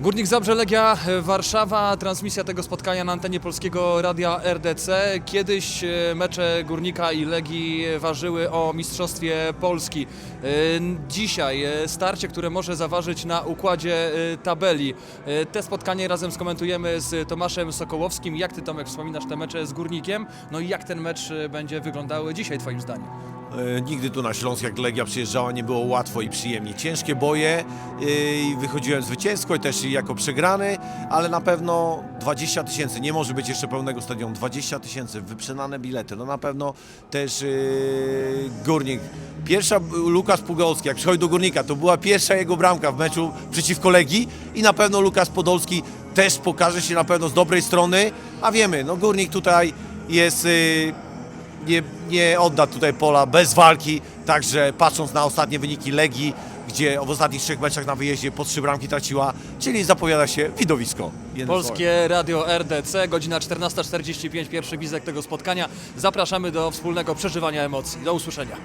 Górnik Zabrze Legia e, Warszawa, transmisja tego spotkania na antenie Polskiego Radia RDC. Kiedyś e, mecze Górnika i Legii ważyły o Mistrzostwie Polski. E, Dzisiaj starcie, które może zaważyć na układzie tabeli. Te spotkanie razem skomentujemy z Tomaszem Sokołowskim. Jak Ty Tomek wspominasz te mecze z Górnikiem? No i jak ten mecz będzie wyglądały dzisiaj Twoim zdaniem? E, Nigdy tu na Śląsk, jak Legia przyjeżdżała, nie było łatwo i przyjemnie. Ciężkie boje e, i wychodziłem zwycięsko i też jako przegrany, ale na pewno 20 tysięcy, nie może być jeszcze pełnego stadionu, 20 tysięcy, wyprzedane bilety, no na pewno też e, Górnik. Pierwsza Lukas Pugolski, jak przychodzi do Górnika, to była pierwsza jego bramka w meczu przeciwko Legii i na pewno Lukas Podolski też pokaże się na pewno z dobrej strony, a wiemy, no Górnik tutaj jest... e, nie, nie odda tutaj pola bez walki, także patrząc na ostatnie wyniki Legii, gdzie w ostatnich trzech meczach na wyjeździe po trzy bramki traciła, czyli zapowiada się widowisko. Polskie Radio RDC, godzina 14.45, pierwszy wizek tego spotkania. Zapraszamy do wspólnego przeżywania emocji. Do usłyszenia.